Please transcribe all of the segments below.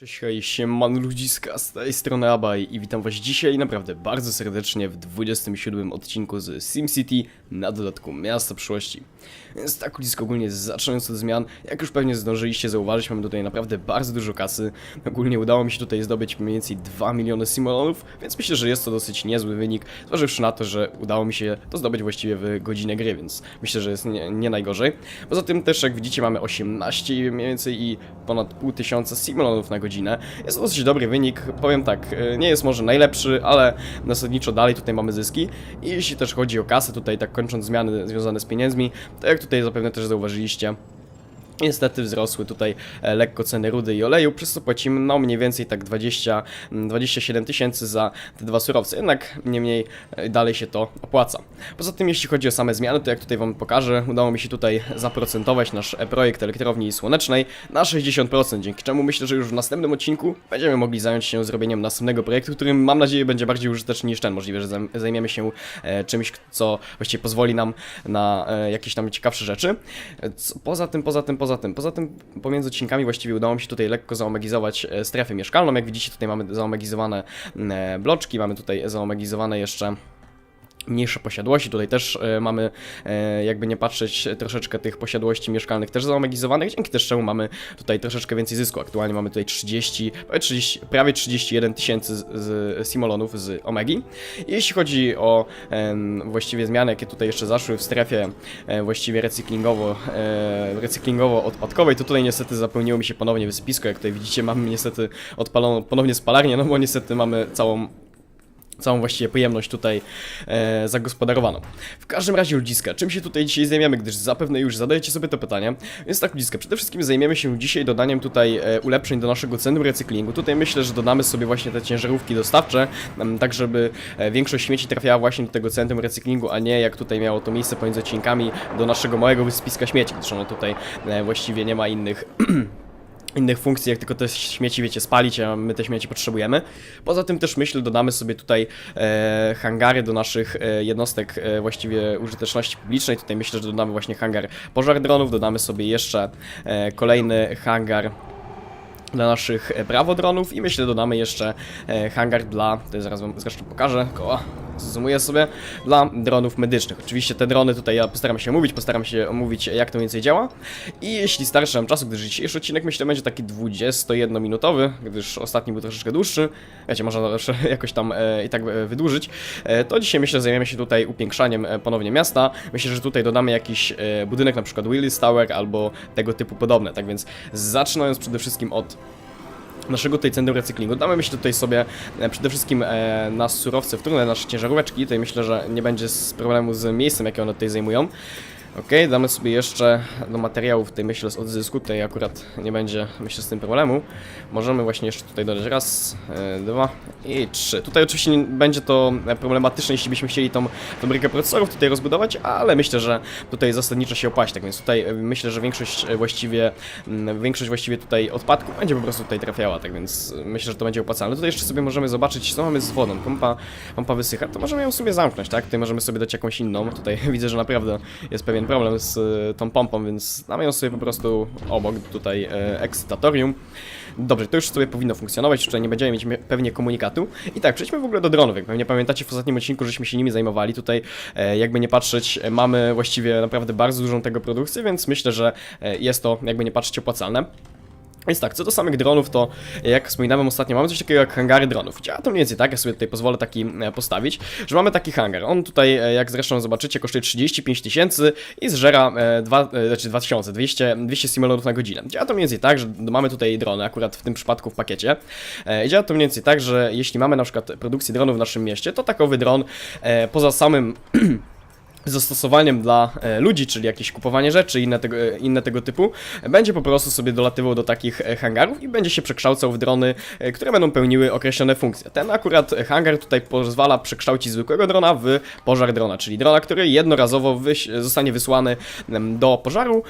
Cześć, hej, ludziska, z tej strony Abaj i witam was dzisiaj naprawdę bardzo serdecznie w 27 odcinku z SimCity na dodatku Miasto Przyszłości. Więc tak ludzisko ogólnie zaczynając od zmian, jak już pewnie zdążyliście zauważyć, mamy tutaj naprawdę bardzo dużo kasy. Ogólnie udało mi się tutaj zdobyć mniej więcej 2 miliony simolonów, więc myślę, że jest to dosyć niezły wynik, zważywszy na to, że udało mi się to zdobyć właściwie w godzinę gry, więc myślę, że jest nie, nie najgorzej. Poza tym też, jak widzicie, mamy 18 mniej więcej i ponad pół tysiąca simolonów na godzinę. Jest to dosyć dobry wynik, powiem tak, e, nie jest może najlepszy, ale zasadniczo dalej tutaj mamy zyski. I jeśli też chodzi o kasę, tutaj tak kończąc zmiany związane z pieniędzmi, to jak tutaj zapewne też zauważyliście, Niestety wzrosły tutaj e, lekko ceny rudy i oleju, przez co płacimy no mniej więcej tak 20, mm, 27 tysięcy za te dwa surowce, jednak niemniej e, dalej się to opłaca. Poza tym jeśli chodzi o same zmiany, to jak tutaj Wam pokażę, udało mi się tutaj zaprocentować nasz e, projekt elektrowni słonecznej na 60%, dzięki czemu myślę, że już w następnym odcinku będziemy mogli zająć się zrobieniem następnego projektu, którym mam nadzieję będzie bardziej użyteczny niż ten, możliwe, że zajm- zajmiemy się czymś, co właściwie pozwoli nam na jakieś tam ciekawsze rzeczy. Poza tym, poza tym, poza tym, poza tym pomiędzy odcinkami właściwie udało mi się tutaj lekko zaomegizować e, strefę mieszkalną. Jak widzicie, tutaj mamy zaomegizowane mm, e, bloczki, mamy tutaj zaomegizowane jeszcze mniejsze posiadłości. Tutaj też e, mamy, e, jakby nie patrzeć, troszeczkę tych posiadłości mieszkalnych też zaomegizowanych, dzięki też czemu mamy tutaj troszeczkę więcej zysku. Aktualnie mamy tutaj 30, prawie 30 prawie 31 tysięcy z, simolonów z Omegi. Jeśli chodzi o właściwie zmiany, jakie tutaj jeszcze zaszły w strefie e, właściwie recyklingowo, recyklingowo-odpadkowej, to tutaj niestety zapełniło mi się ponownie wyspisko. Jak tutaj widzicie, mamy niestety odpaloną ponownie spalarnię, no bo niestety mamy całą całą właściwie pojemność tutaj e, zagospodarowaną. W każdym razie ludziska, czym się tutaj dzisiaj zajmiemy, gdyż zapewne już zadajecie sobie to pytanie. Więc tak ludziska, przede wszystkim zajmiemy się dzisiaj dodaniem tutaj e, ulepszeń do naszego centrum recyklingu. Tutaj myślę, że dodamy sobie właśnie te ciężarówki dostawcze, m, tak żeby e, większość śmieci trafiała właśnie do tego centrum recyklingu, a nie jak tutaj miało to miejsce pomiędzy odcinkami do naszego małego wyspiska śmieci, gdyż ono tutaj e, właściwie nie ma innych innych funkcji, jak tylko te śmieci, wiecie, spalić, a my te śmieci potrzebujemy. Poza tym też myślę, dodamy sobie tutaj e, hangary do naszych e, jednostek e, właściwie użyteczności publicznej. Tutaj myślę, że dodamy właśnie hangar pożar dronów, dodamy sobie jeszcze e, kolejny hangar dla naszych e, prawodronów i myślę dodamy jeszcze e, hangar dla, to zaraz wam zresztą pokażę, koła, zoomuję sobie, dla dronów medycznych. Oczywiście te drony tutaj ja postaram się omówić, postaram się omówić jak to więcej działa i jeśli starczy nam czasu, gdyż dzisiejszy odcinek myślę będzie taki 21-minutowy, gdyż ostatni był troszeczkę dłuższy, wiecie, można jakoś tam e, i tak e, wydłużyć, e, to dzisiaj myślę zajmiemy się tutaj upiększaniem e, ponownie miasta. Myślę, że tutaj dodamy jakiś e, budynek, na przykład Willis Tower albo tego typu podobne, tak więc zaczynając przede wszystkim od naszego tutaj centrum recyklingu. Damy myślę tutaj sobie e, przede wszystkim e, na surowce wtórne, nasze ciężaróweczki. Tutaj myślę, że nie będzie problemu z miejscem, jakie one tutaj zajmują. Ok, damy sobie jeszcze do materiałów tutaj myślę z odzysku, tutaj akurat nie będzie myślę z tym problemu. Możemy właśnie jeszcze tutaj dodać raz, e, dwa i trzy. Tutaj oczywiście nie będzie to problematyczne, jeśli byśmy chcieli tą fabrykę procesorów tutaj rozbudować, ale myślę, że tutaj zasadniczo się opłaci, tak więc tutaj e, myślę, że większość e, właściwie, większość właściwie tutaj odpadków będzie po prostu tutaj trafiała, tak więc myślę, że to będzie opłacalne. Tutaj jeszcze sobie możemy zobaczyć, co mamy z wodą. Pompa, pompa wysycha, to możemy ją sobie zamknąć, tak? Tutaj możemy sobie dać jakąś inną. Tutaj widzę, że naprawdę jest pewien problem z e, tą pompą, więc damy ją sobie po prostu obok tutaj e, ekscytatorium. Dobrze, to już sobie powinno funkcjonować, tutaj nie będziemy mieć mie- pewnie komunikatu. I tak, przejdźmy w ogóle do dronów. Jak pewnie pamiętacie, w ostatnim odcinku żeśmy się nimi zajmowali. Tutaj, e, jakby nie patrzeć, mamy właściwie naprawdę bardzo dużą tego produkcję, więc myślę, że jest to, jakby nie patrzeć, opłacalne. Więc tak, co do samych dronów, to jak wspominałem ostatnio, mamy coś takiego jak hangary dronów. Działa to mniej więcej tak, ja sobie tutaj pozwolę taki e, postawić, że mamy taki hangar. On tutaj, e, jak zresztą zobaczycie, kosztuje 35 tysięcy i zżera e, dwa, e, znaczy 2000, 200, 200 simulonów na godzinę. Działa to mniej więcej tak, że mamy tutaj drony, akurat w tym przypadku w pakiecie. Działa to mniej więcej tak, że jeśli mamy na przykład produkcję dronów w naszym mieście, to takowy dron poza samym zastosowaniem dla e, ludzi, czyli jakieś kupowanie rzeczy, inne tego, e, inne tego typu, będzie po prostu sobie dolatywał do takich e, hangarów i będzie się przekształcał w drony, które będą pełniły określone funkcje. Ten akurat hangar tutaj pozwala przekształcić zwykłego drona w pożar drona, czyli drona, który jednorazowo wyś zostanie wysłany do pożaru,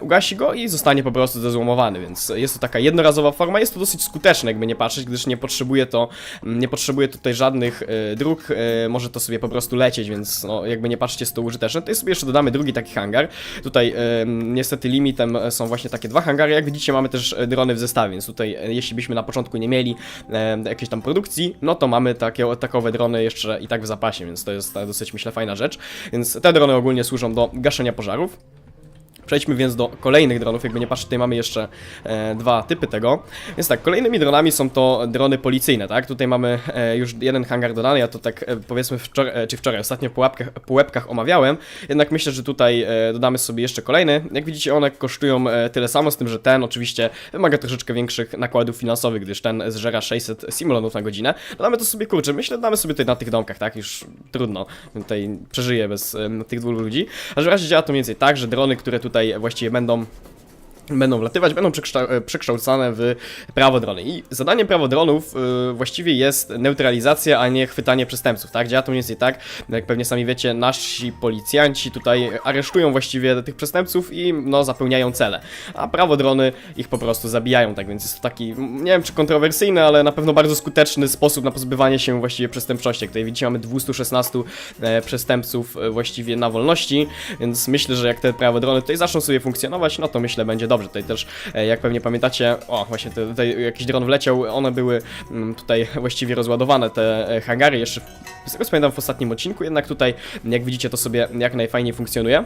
ugasi go i zostanie po prostu zezłomowany, więc jest to taka jednorazowa forma, jest to dosyć skuteczne, jakby nie patrzeć, gdyż nie potrzebuje to, nie potrzebuje tutaj żadnych dróg, może to sobie po prostu lecieć, więc no, jakby nie patrzcie, jest to użyteczne. Tutaj sobie jeszcze dodamy drugi taki hangar. Tutaj e, niestety limitem są właśnie takie dwa hangary. Jak widzicie mamy też e, drony w zestawie, więc tutaj e, jeśli byśmy na początku nie mieli e, jakiejś tam produkcji, no to mamy takie, takowe drony jeszcze i tak w zapasie, więc to jest dosyć myślę fajna rzecz. Więc te drony ogólnie służą do gaszenia pożarów. Przejdźmy więc do kolejnych dronów, jakby nie patrzeć, tutaj mamy jeszcze e, dwa typy tego. Więc tak, kolejnymi dronami są to drony policyjne, tak? Tutaj mamy e, już jeden hangar dodany, ja to tak e, powiedzmy wczoraj, e, czy wczoraj, ostatnio po łapkach, po łebkach omawiałem, jednak myślę, że tutaj e, dodamy sobie jeszcze kolejny. Jak widzicie, one kosztują e, tyle samo, z tym, że ten oczywiście wymaga troszeczkę większych nakładów finansowych, gdyż ten zżera 600 simulonów na godzinę. Dodamy to sobie, kurczę, myślę, damy sobie tutaj na tych domkach, tak? Już trudno, tutaj przeżyję bez em, tych dwóch ludzi. A że razie działa to mniej więcej tak, że drony, które tutaj właściwie będą będą wlatywać, będą e, przekształcane w prawodrony. I zadaniem prawodronów y, właściwie jest neutralizacja, a nie chwytanie przestępców, tak? Działa to mniej więcej tak, jak pewnie sami wiecie, nasi policjanci tutaj aresztują właściwie tych przestępców i no zapełniają cele, a prawodrony ich po prostu zabijają, tak więc jest to taki, nie wiem czy kontrowersyjny, ale na pewno bardzo skuteczny sposób na pozbywanie się właściwie przestępczości. Jak Tutaj widzicie mamy 216 e, przestępców e, właściwie na wolności, więc myślę, że jak te prawodrony tutaj zaczną sobie funkcjonować, no to myślę będzie dobrze. Tutaj też, e, jak pewnie pamiętacie, o właśnie tutaj jakiś dron wleciał, one były mm, tutaj właściwie rozładowane, te e, hangary jeszcze, z tego pamiętam w ostatnim odcinku, jednak tutaj, jak widzicie, to sobie jak najfajniej funkcjonuje.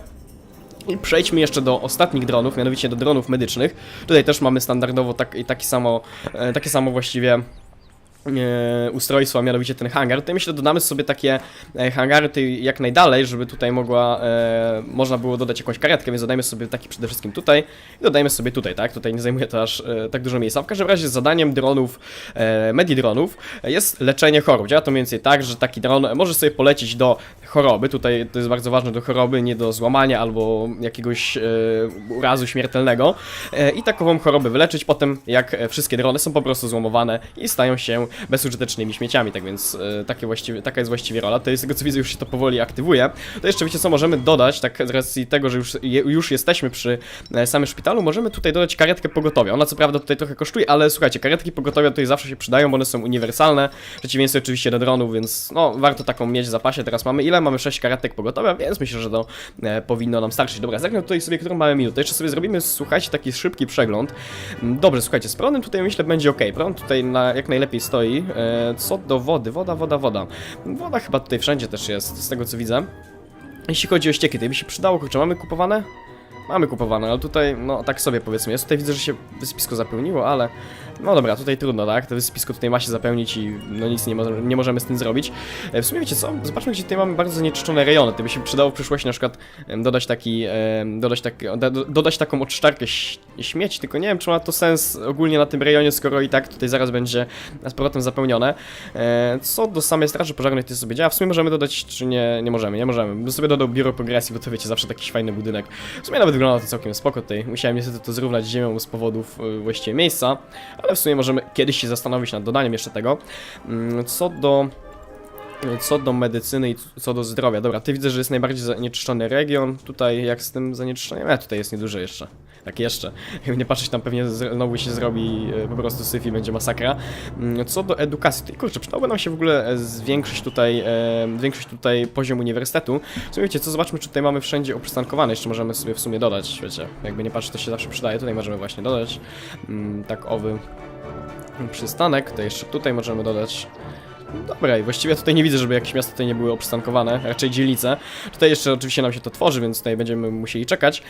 I przejdźmy jeszcze do ostatnich dronów, mianowicie do dronów medycznych. Tutaj też mamy standardowo tak, taki samo, e, takie samo właściwie ustrojstwo, a mianowicie ten hangar. Tutaj myślę, dodamy sobie takie e, hangary tutaj jak najdalej, żeby tutaj mogła, e, można było dodać jakąś karetkę, więc dodajmy sobie taki przede wszystkim tutaj i dodajmy sobie tutaj, tak? Tutaj nie zajmuje to aż e, tak dużo miejsca. W każdym razie zadaniem dronów, e, medidronów jest leczenie chorób. Działa to mniej więcej tak, że taki dron może sobie polecieć do choroby, tutaj to jest bardzo ważne do choroby, nie do złamania albo jakiegoś e, urazu śmiertelnego e, i takową chorobę wyleczyć potem, jak e, wszystkie drony są po prostu złomowane i stają się bezużytecznymi śmieciami, tak więc e, takie taka jest właściwie rola. To jest tego co widzę już się to powoli aktywuje. To jeszcze wiecie co możemy dodać, tak z racji tego, że już, je, już jesteśmy przy e, samym szpitalu, możemy tutaj dodać karetkę pogotowia. Ona co prawda tutaj trochę kosztuje, ale słuchajcie, karetki pogotowia tutaj zawsze się przydają, bo one są uniwersalne, w przeciwieństwie oczywiście do dronów, więc no warto taką mieć w zapasie. Teraz mamy ile? Mamy 6 karetek pogotowia, więc myślę, że to e, powinno nam starczyć. Dobra, zagram tutaj sobie, którą mamy minutę. Jeszcze sobie zrobimy, słuchajcie, taki szybki przegląd. Mm, Dobrze, słuchajcie, z prądem tutaj myślę będzie ok. Prąd tutaj na, jak najlepiej stoi. E, co do wody, woda, woda, woda. Woda chyba tutaj wszędzie też jest, z tego co widzę. Jeśli chodzi o ścieki, to by się przydało, kurczę, mamy kupowane? Mamy kupowane, ale tutaj, no tak sobie powiedzmy, jest tutaj widzę, że się wysypisko zapełniło, ale no dobra, tutaj trudno, tak? To wysypisko tutaj ma się zapełnić i no nic nie, mo nie możemy z tym zrobić. E, W sumie wiecie co, zobaczmy, gdzie tutaj mamy bardzo zanieczyszczone rejony, to by się przydało w przyszłości na przykład dodać taki, dodać, tak, do, dodać taką odszczarkę śmieci, tylko nie wiem, czy ma to sens ogólnie na tym rejonie, skoro i tak tutaj zaraz będzie z powrotem zapełnione. E, Co do samej straży pożarnej to sobie działa, w sumie możemy dodać, czy nie, nie możemy, nie możemy. Bym sobie dodał biuro progresji, bo to wiecie, zawsze taki fajny budynek. W sumie nawet wygląda to całkiem spoko tutaj. Musiałem niestety to zrównać z ziemią z powodów y, właściwie miejsca, ale w sumie możemy kiedyś się zastanowić nad dodaniem jeszcze tego. Mm, Co do co do medycyny i co do zdrowia. Dobra, ty widzę, że jest najbardziej zanieczyszczony region. Tutaj jak z tym zanieczyszczeniem? E, tutaj jest nieduże jeszcze. Tak jeszcze. Jakby nie patrzeć, tam pewnie znowu się zrobi e, po prostu syf i będzie masakra. Mm, Co do edukacji, tutaj kurczę, przydałoby nam się w ogóle e, zwiększyć tutaj, e, zwiększyć tutaj poziom uniwersytetu. W sumie wiecie co, zobaczmy, czy tutaj mamy wszędzie oprzystankowane. Jeszcze możemy sobie w sumie dodać, wiecie. Jakby nie patrzeć, to się zawsze przydaje. Tutaj możemy właśnie dodać. Mm, Tak, owy przystanek. To jeszcze tutaj możemy dodać Dobra, i właściwie tutaj nie widzę, żeby jakieś miasta tutaj nie były oprzystankowane, raczej dzielnice. Tutaj jeszcze oczywiście nam się to tworzy, więc tutaj będziemy musieli czekać.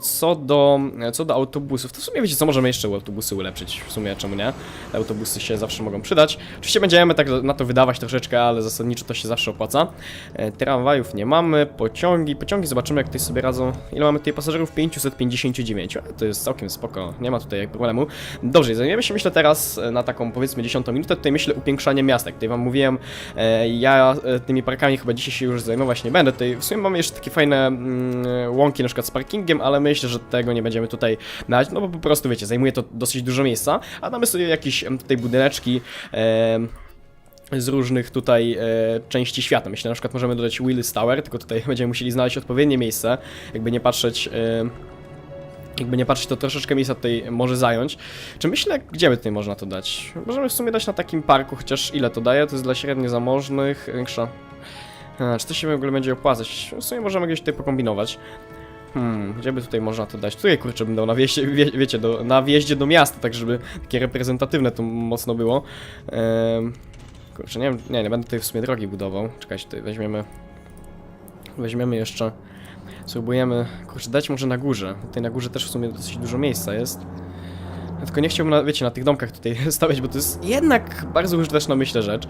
Co do, co do autobusów, to w sumie wiecie co, możemy jeszcze autobusy ulepszyć, w sumie czemu nie? Te autobusy się zawsze mogą przydać. Oczywiście będziemy tak na to wydawać troszeczkę, ale zasadniczo to się zawsze opłaca. E, Tramwajów nie mamy, pociągi, pociągi zobaczymy jak tutaj sobie radzą. Ile mamy tutaj pasażerów? 559, E, to jest całkiem spoko, nie ma tutaj problemu. Dobrze, zajmiemy się myślę teraz e, na taką powiedzmy 10 minutę, tutaj myślę upiększanie miasta, tutaj wam mówiłem, e, ja e, tymi parkami chyba dzisiaj się już zajmować nie będę, tutaj w sumie mamy jeszcze takie fajne mm, łąki na przykład z parkingiem, ale myślę, że tego nie będziemy tutaj dać, no bo po prostu wiecie, zajmuje to dosyć dużo miejsca, a damy sobie jakieś tutaj budyneczki, z różnych tutaj e, części świata. Myślę, na przykład możemy dodać Willis Tower, tylko tutaj będziemy musieli znaleźć odpowiednie miejsce, jakby nie patrzeć... E, jakby nie patrzeć, to troszeczkę miejsca tutaj może zająć. Czy myślę, gdzie by tutaj można to dać? Możemy w sumie dać na takim parku, chociaż ile to daje? To jest dla średnio zamożnych, większa... A, czy to się w ogóle będzie opłacać? W sumie możemy gdzieś tutaj pokombinować. Hmm, gdzie by tutaj można to dać? Tutaj kurczę bym dał na wjeździe, wie, wiecie, do, na wjeździe do miasta, tak żeby takie reprezentatywne to mocno było. Ehm, kurczę, nie wiem, nie, nie będę tutaj w sumie drogi budował. Czekajcie, tutaj weźmiemy... Weźmiemy jeszcze... Spróbujemy... Kurczę, dać może na górze. Tutaj na górze też w sumie dosyć dużo miejsca jest. Ja tylko nie chciałbym, na, wiecie, na tych domkach tutaj stawiać, bo to jest jednak bardzo użyteczna, myślę, rzecz.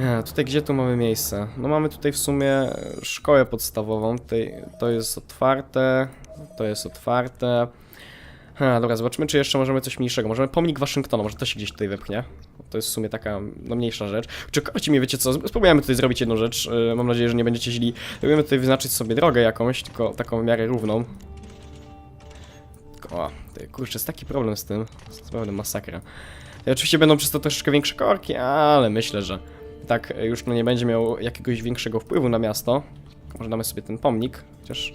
E, tutaj gdzie tu mamy miejsce? No mamy tutaj w sumie szkołę podstawową, tutaj to jest otwarte, to jest otwarte. Ha, dobra, zobaczmy, czy jeszcze możemy coś mniejszego. Możemy pomnik Waszyngtona, może to się gdzieś tutaj wepchnie. To jest w sumie taka no, mniejsza rzecz. Czekajcie mi, wiecie co, spróbujemy tutaj zrobić jedną rzecz. E, Mam nadzieję, że nie będziecie źli. Spróbujemy tutaj wyznaczyć sobie drogę jakąś, tylko taką w miarę równą. O, kurczę, jest taki problem z tym. To jest naprawdę masakra. I oczywiście będą przez to troszeczkę większe korki, ale myślę, że tak e, już no nie będzie miał jakiegoś większego wpływu na miasto. Może damy sobie ten pomnik, chociaż...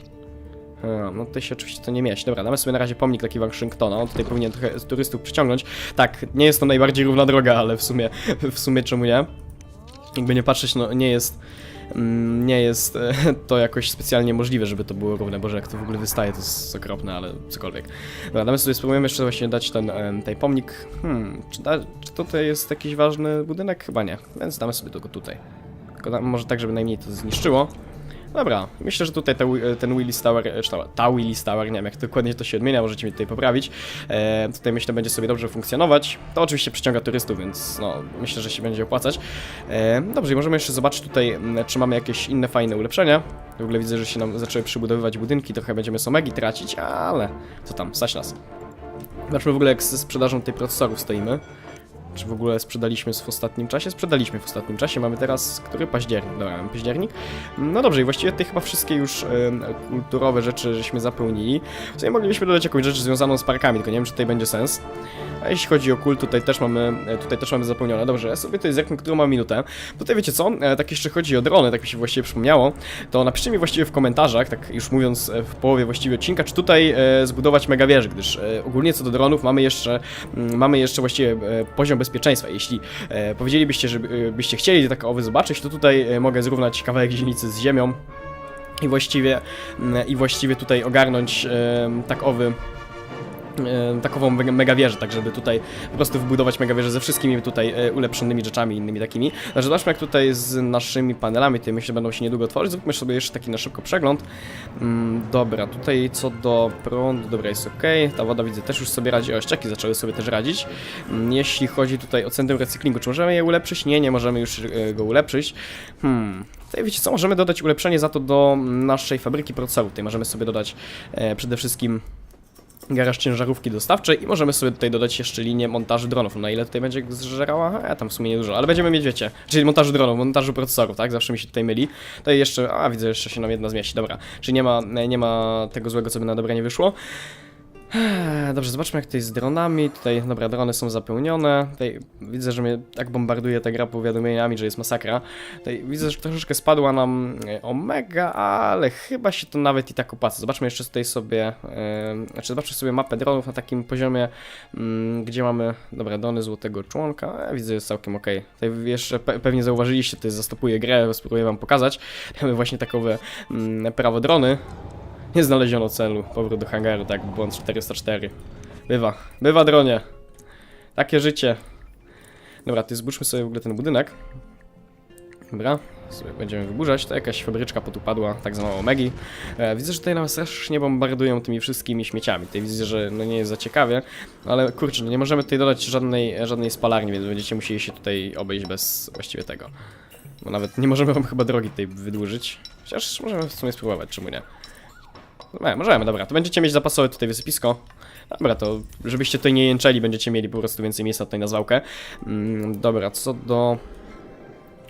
A, no tutaj się oczywiście to nie mieści. Dobra, damy sobie na razie pomnik taki Waszyngtona. On tutaj powinien trochę turystów przyciągnąć. Tak, nie jest to najbardziej równa droga, ale w sumie, w sumie czemu nie? Jakby nie patrzeć, no nie jest... mm, Nie jest e, to jakoś specjalnie możliwe, żeby to było równe. Boże, jak to w ogóle wystaje, to jest okropne, ale cokolwiek. Dobra, damy sobie, spróbujemy jeszcze właśnie dać ten, em, ten pomnik. Hmm, czy, da, czy tutaj jest jakiś ważny budynek? Chyba nie, więc damy sobie go tutaj. Tylko może tak, żeby najmniej to zniszczyło. Dobra, myślę, że tutaj te, wi- ten Willis Tower, e, czy ta, ta Willis Tower, nie wiem jak dokładnie to się odmienia, możecie mi tutaj poprawić. E, tutaj myślę, będzie sobie dobrze funkcjonować. To oczywiście przyciąga turystów, więc no, myślę, że się będzie opłacać. E, dobrze, i możemy jeszcze zobaczyć tutaj, czy mamy jakieś inne fajne ulepszenia. W ogóle widzę, że się nam zaczęły przybudowywać budynki, trochę będziemy somegi tracić, ale co tam, stać nas. Zobaczmy w ogóle jak ze sprzedażą tych procesorów stoimy. Czy w ogóle sprzedaliśmy w ostatnim czasie? Sprzedaliśmy w ostatnim czasie. Mamy teraz, który październik? Dobra, mamy październik. No dobrze, i właściwie te chyba wszystkie już em, kulturowe rzeczy żeśmy zapełnili. W sumie moglibyśmy dodać jakąś rzecz związaną z parkami, tylko nie wiem, czy tutaj będzie sens. A jeśli chodzi o kult, tutaj też mamy, e, tutaj też mamy zapełnione. Dobrze, ja sobie tutaj zerknę, którą mam minutę. Tutaj wiecie co, e, tak jeszcze chodzi o drony, tak mi się właściwie przypomniało, to napiszcie mi właściwie w komentarzach, tak już mówiąc e, w połowie właściwie odcinka, czy tutaj zbudować mega wieżę, gdyż ogólnie co do dronów mamy jeszcze, mm, mamy jeszcze właściwie poziom bezpieczeństwa. Jeśli e, powiedzielibyście, że e, byście chcieli takie owy zobaczyć, to tutaj e, mogę zrównać kawałek zielnicy z ziemią i właściwie, mm, i właściwie tutaj ogarnąć tak owy takową mega- wieżę, tak żeby tutaj po prostu wbudować mega wieżę ze wszystkimi tutaj e, ulepszonymi rzeczami innymi takimi. Także zobaczmy jak tutaj z naszymi panelami, tutaj myślę będą się niedługo tworzyć, zróbmy sobie jeszcze taki na szybko przegląd. Mm, dobra, tutaj co do prądu, dobra jest ok, ta woda widzę też już sobie radzi, o ścieki zaczęły sobie też radzić. Mm, jeśli chodzi tutaj o centrum recyklingu, czy możemy je ulepszyć? Nie, nie możemy już e, go ulepszyć. Hmm, Tutaj wiecie co, możemy dodać ulepszenie za to do naszej fabryki procesorów. Tutaj możemy sobie dodać e, przede wszystkim garaż ciężarówki dostawczej i możemy sobie tutaj dodać jeszcze linię montażu dronów. No na ile tutaj będzie zżerała? A tam w sumie niedużo, ale będziemy mieć, wiecie, czyli montażu dronów, montażu procesorów, tak? Zawsze mi się tutaj myli. Tutaj jeszcze, a widzę, jeszcze się nam jedna zmieści, dobra. Czyli nie ma, nie ma tego złego, co by na dobre nie wyszło. Eee, Dobrze, zobaczmy jak tutaj z dronami. Tutaj, dobra, drony są zapełnione. Tutaj widzę, że mnie tak bombarduje ta gra powiadomieniami, że jest masakra. Tutaj widzę, że troszeczkę spadła nam e, Omega, ale chyba się to nawet i tak opłaca. Zobaczmy jeszcze tutaj sobie, e, znaczy zobaczmy sobie mapę dronów na takim poziomie, mm, gdzie mamy, dobra, drony złotego członka. E, widzę, jest całkiem ok. Tutaj jeszcze pe pewnie zauważyliście, tutaj zastopuję grę, spróbuję wam pokazać. Mamy właśnie takowe mm, prawo drony. Nie znaleziono celu. Powrót do hangaru, tak, błąd 404. Bywa. Bywa, dronie. Takie życie. Dobra, ty zbudźmy sobie w ogóle ten budynek. Dobra, sobie będziemy wyburzać. To jakaś fabryczka potupadła, tak zwana Omegi. E, widzę, że tutaj nas strasznie bombardują tymi wszystkimi śmieciami. Tutaj widzę, że no nie jest za ciekawie, ale kurczę, no nie możemy tutaj dodać żadnej, żadnej spalarni, więc będziecie musieli się tutaj obejść bez właściwie tego. Bo nawet nie możemy wam chyba drogi tutaj wydłużyć. Chociaż możemy w sumie spróbować, czemu nie. Nie, możemy, dobra. To będziecie mieć zapasowe tutaj wysypisko. Dobra, to żebyście tutaj nie jęczeli, będziecie mieli po prostu więcej miejsca tutaj na zwałkę. Mm, dobra, co do...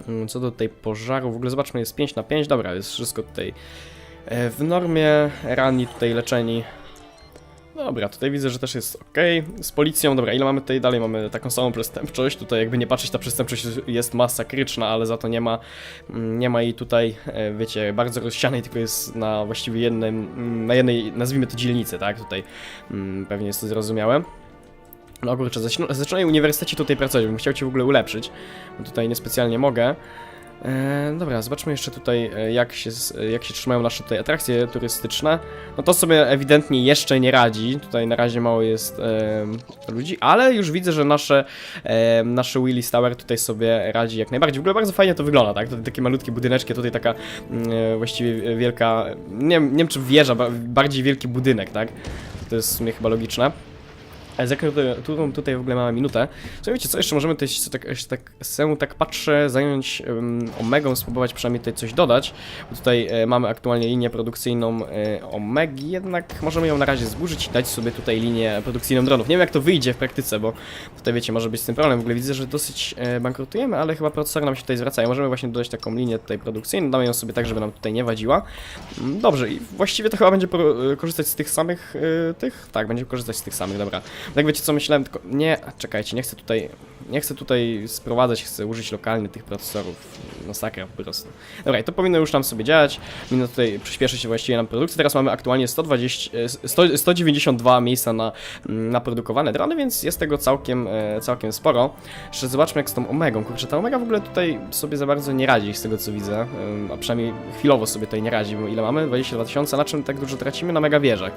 mm, Co do tej pożaru, w ogóle zobaczmy, jest 5 na 5, dobra, jest wszystko tutaj e, w normie, ranni tutaj leczeni. Dobra, tutaj widzę, że też jest ok. Z policją, dobra, ile mamy tutaj dalej? Mamy taką samą przestępczość. Tutaj jakby nie patrzeć, ta przestępczość jest masakryczna, ale za to nie ma, mm, nie ma jej tutaj, e, wiecie, bardzo rozsianej, tylko jest na właściwie jednym, mm, na jednej, nazwijmy to dzielnicy, tak? Tutaj mm, pewnie jest to zrozumiałe. No kurczę, zaczyna- zaczynaj uniwersytecie tutaj pracować, bym chciał Cię w ogóle ulepszyć, bo tutaj niespecjalnie mogę. E, dobra, zobaczmy jeszcze tutaj, e, jak się, e, jak się trzymają nasze tutaj atrakcje turystyczne. No to sobie ewidentnie jeszcze nie radzi. Tutaj na razie mało jest e, ludzi, ale już widzę, że nasze, e, nasze Willis Tower tutaj sobie radzi jak najbardziej. W ogóle bardzo fajnie to wygląda, tak? Tutaj takie malutkie budyneczki, tutaj taka mm, e, właściwie wielka, nie, nie wiem czy wieża, ba- bardziej wielki budynek, tak? To jest w sumie chyba logiczne. Ale za tutaj, w ogóle mamy minutę. Co wiecie, co jeszcze możemy tutaj, się tak, się tak, się tak patrzę, zająć um, Omegą, spróbować przynajmniej tutaj coś dodać. Bo tutaj e, mamy aktualnie linię produkcyjną e, Omegi, jednak możemy ją na razie zburzyć i dać sobie tutaj linię produkcyjną dronów. Nie wiem jak to wyjdzie w praktyce, bo tutaj wiecie, może być z tym problem. W ogóle widzę, że dosyć e, bankrutujemy, ale chyba procesory nam się tutaj zwracają. Możemy właśnie dodać taką linię tutaj produkcyjną, damy ją sobie tak, żeby nam tutaj nie wadziła. Mm, Dobrze, i właściwie to chyba będzie e, korzystać z tych samych e, tych? Tak, będzie korzystać z tych samych, dobra. Tak wiecie co myślałem, tylko nie, czekajcie, nie chcę tutaj, nie chcę tutaj sprowadzać, chcę użyć lokalnie tych procesorów, masakra po prostu. Dobra, to powinno już nam sobie działać, powinno tutaj przyspieszyć właściwie nam produkcję, teraz mamy aktualnie 120, e, 100, 192 miejsca na, na produkowane drony, więc jest tego całkiem, e, całkiem sporo. Jeszcze zobaczmy jak z tą Omegą, kurczę, ta Omega w ogóle tutaj sobie za bardzo nie radzi z tego co widzę, a przynajmniej chwilowo sobie tutaj nie radzi, bo ile mamy? 22 tysiące, na czym tak dużo tracimy? Na mega wieżach.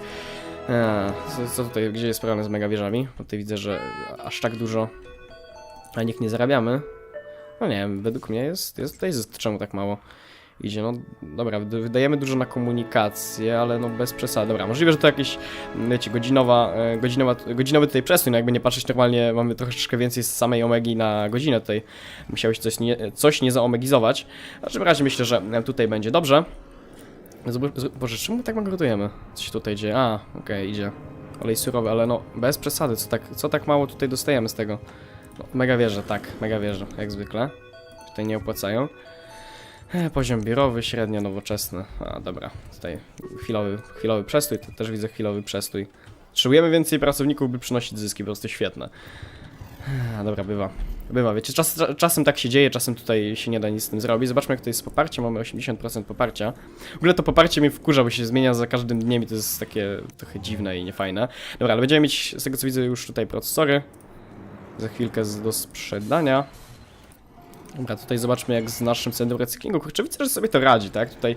Eee, co, tutaj, gdzie jest problem z megawieżami? Bo tutaj widzę, że aż tak dużo a nikt nie zarabiamy. No nie wiem, według mnie jest, jest tutaj zysk. Czemu tak mało idzie? No dobra, wyd- wydajemy dużo na komunikację, ale no bez przesady. Dobra, możliwe, że to jakieś, mm, wiecie, godzinowa, e, godzinowa, godzinowy tutaj przestój, no jakby nie patrzeć normalnie, mamy troszeczkę więcej z samej omegi na godzinę tutaj. Musiałeś coś nie, coś nie zaomegizować. W każdym razie myślę, że tutaj będzie dobrze. Boże, czemu tak bankrutujemy? Co się tutaj dzieje? A, okej, idzie. Olej surowy, ale no, bez przesady, co tak, co tak mało tutaj dostajemy z tego? No, mega wieże, tak, mega wieże, jak zwykle. Tutaj nie opłacają. E, poziom biurowy, średnio nowoczesny. A, dobra, tutaj chwilowy, chwilowy przestój, to też widzę chwilowy przestój. Potrzebujemy więcej pracowników, by przynosić zyski, po prostu świetne. A, dobra, bywa. Bywa, wiecie, czas, cza- czasem tak się dzieje, czasem tutaj się nie da nic z tym zrobić. Zobaczmy, jak to jest z poparciem. Mamy 80% poparcia. W ogóle to poparcie mnie wkurza, bo się zmienia za każdym dniem i to jest takie trochę dziwne i niefajne. Dobra, ale będziemy mieć, z tego co widzę, już tutaj procesory. Za chwilkę do sprzedania. Dobra, tutaj zobaczmy jak z naszym centrum recyklingu. Kurczę, widzę, że sobie to radzi, tak? Tutaj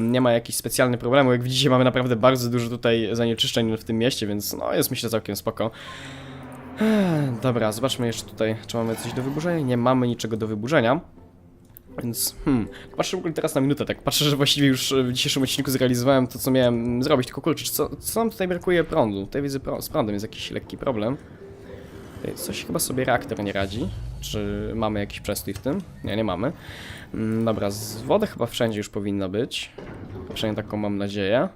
nie ma jakichś specjalnych problemów. Jak widzicie, mamy naprawdę bardzo dużo tutaj zanieczyszczeń w tym mieście, więc no jest myślę całkiem spoko. Dobra, zobaczmy jeszcze tutaj, czy mamy coś do wyburzenia. Nie mamy niczego do wyburzenia. Więc, hmm, patrzę w ogóle teraz na minutę, tak patrzę, że właściwie już w dzisiejszym odcinku zrealizowałem to, co miałem zrobić, tylko kurczę, co, co nam tutaj brakuje prądu? Tutaj widzę, z prądem jest jakiś lekki problem. Coś chyba sobie reaktor nie radzi. Czy mamy jakiś przestój w tym? Nie, nie mamy. Mm, Dobra, z woda chyba wszędzie już powinna być. Przynajmniej taką mam nadzieję.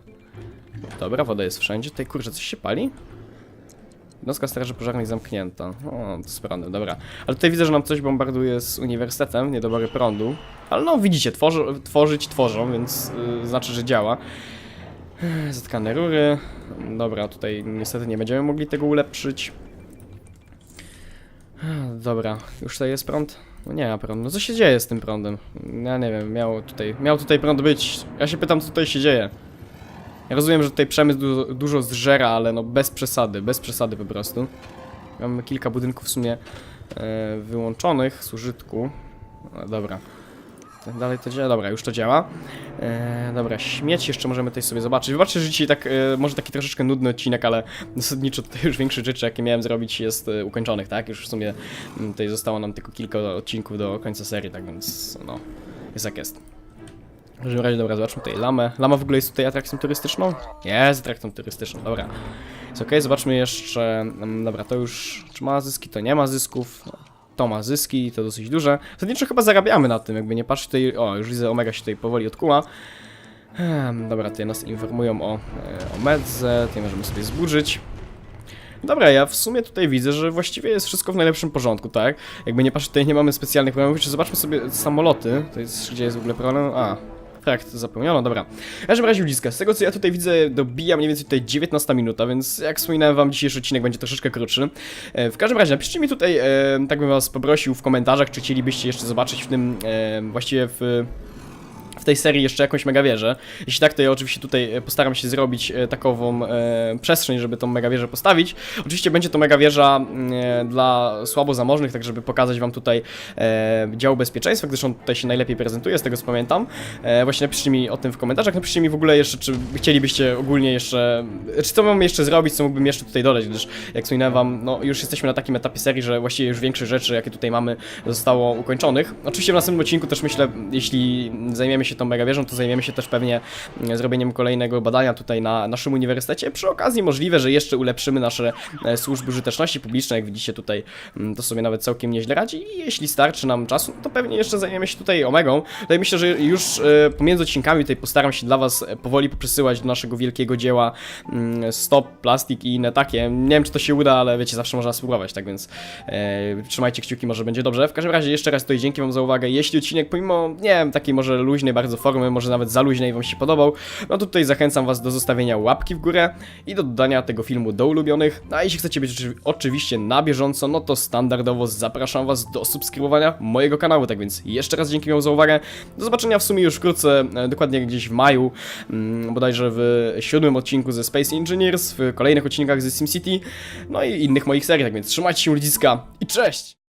Dobra, woda jest wszędzie. Tutaj kurczę, coś się pali? Jednostka Straży Pożarnej zamknięta. O, to z prądem, dobra. Ale tutaj widzę, że nam coś bombarduje z uniwersytetem, niedobory prądu. Ale no, widzicie, tworzy, tworzyć tworzą, więc yy, znaczy, że działa. Zatkane rury. Dobra, tutaj niestety nie będziemy mogli tego ulepszyć. Dobra, już tutaj jest prąd? No nie ma prądu. No co się dzieje z tym prądem? Ja nie wiem, miał tutaj, miał tutaj prąd być. Ja się pytam, co tutaj się dzieje. Ja rozumiem, że tutaj przemysł dużo, dużo zżera, ale no bez przesady, bez przesady po prostu. Mamy kilka budynków w sumie e, wyłączonych z użytku. No, dobra. Dalej to działa? Dobra, już to działa. E, dobra, śmieć jeszcze możemy tutaj sobie zobaczyć. Wybaczcie, że dzisiaj tak, e, może taki troszeczkę nudny odcinek, ale zasadniczo tutaj już większość rzeczy, jakie miałem zrobić jest e, ukończonych, tak? Już w sumie tutaj zostało nam tylko kilka odcinków do końca serii, tak więc no, jest jak jest. W każdym razie, dobra, zobaczmy tutaj lamę. Lama w ogóle jest tutaj atrakcją turystyczną? Jest atrakcją turystyczną, dobra. Jest okej, zobaczmy jeszcze. mm, Dobra, to już. Czy ma zyski? To nie ma zysków. To ma zyski, to dosyć duże. Zasadniczo chyba zarabiamy na tym, jakby nie patrzeć tutaj. O, już widzę, Omega się tutaj powoli odkuła. Ehm, Dobra, tutaj nas informują o, e, o medze, tutaj możemy sobie zburzyć. Dobra, ja w sumie tutaj widzę, że właściwie jest wszystko w najlepszym porządku, tak? Jakby nie patrzeć, tutaj nie mamy specjalnych problemów. Jeszcze zobaczmy sobie samoloty. To jest, gdzie jest w ogóle problem? A, tak, to zapomniano, dobra. W każdym razie ludziska, z tego co ja tutaj widzę, dobija mniej więcej tutaj 19 minuta, więc jak wspominałem wam, dzisiejszy odcinek będzie troszeczkę krótszy. E, w każdym razie, napiszcie mi tutaj, e, tak bym was poprosił w komentarzach, czy chcielibyście jeszcze zobaczyć w tym, e, właściwie w w tej serii jeszcze jakąś megawieżę. Jeśli tak, to ja oczywiście tutaj e, postaram się zrobić e, takową e, przestrzeń, żeby tą megawieżę postawić. Oczywiście będzie to megawieża mm, e, dla słabo zamożnych, tak żeby pokazać wam tutaj e, dział bezpieczeństwa, gdyż on tutaj się najlepiej prezentuje, z tego co pamiętam. E, właśnie napiszcie mi o tym w komentarzach, napiszcie mi w ogóle jeszcze, czy chcielibyście ogólnie jeszcze, czy co mam jeszcze zrobić, co mógłbym jeszcze tutaj dodać, gdyż jak wspominałem wam, no już jesteśmy na takim etapie serii, że właściwie już większość rzeczy, jakie tutaj mamy, zostało ukończonych. Oczywiście w następnym odcinku też myślę, jeśli zajmiemy się tą megawieżą, to zajmiemy się też pewnie mm, zrobieniem kolejnego badania tutaj na naszym uniwersytecie. Przy okazji możliwe, że jeszcze ulepszymy nasze e, służby użyteczności publicznej. Jak widzicie tutaj, mm, to sobie nawet całkiem nieźle radzi i jeśli starczy nam czasu, to pewnie jeszcze zajmiemy się tutaj Omegą. Tutaj myślę, że już e, pomiędzy odcinkami tutaj postaram się dla was e, powoli poprzesyłać do naszego wielkiego dzieła mm, Stop, Plastik i inne takie. Nie wiem, czy to się uda, ale wiecie, zawsze można spróbować, tak więc e, trzymajcie kciuki, może będzie dobrze. W każdym razie jeszcze raz tutaj dzięki wam za uwagę. Jeśli odcinek pomimo, nie wiem, takiej może luźnej bardzo formy, może nawet za luźnej wam się podobał, no to tutaj zachęcam was do zostawienia łapki w górę i do dodania tego filmu do ulubionych. A jeśli chcecie być oczy- oczywiście na bieżąco, no to standardowo zapraszam was do subskrybowania mojego kanału, tak więc jeszcze raz dzięki za uwagę. Do zobaczenia w sumie już wkrótce, e, dokładnie gdzieś w maju, mm, bodajże w siódmym odcinku ze Space Engineers, w kolejnych odcinkach ze SimCity, no i innych moich serii, tak więc trzymajcie się ludziska i cześć!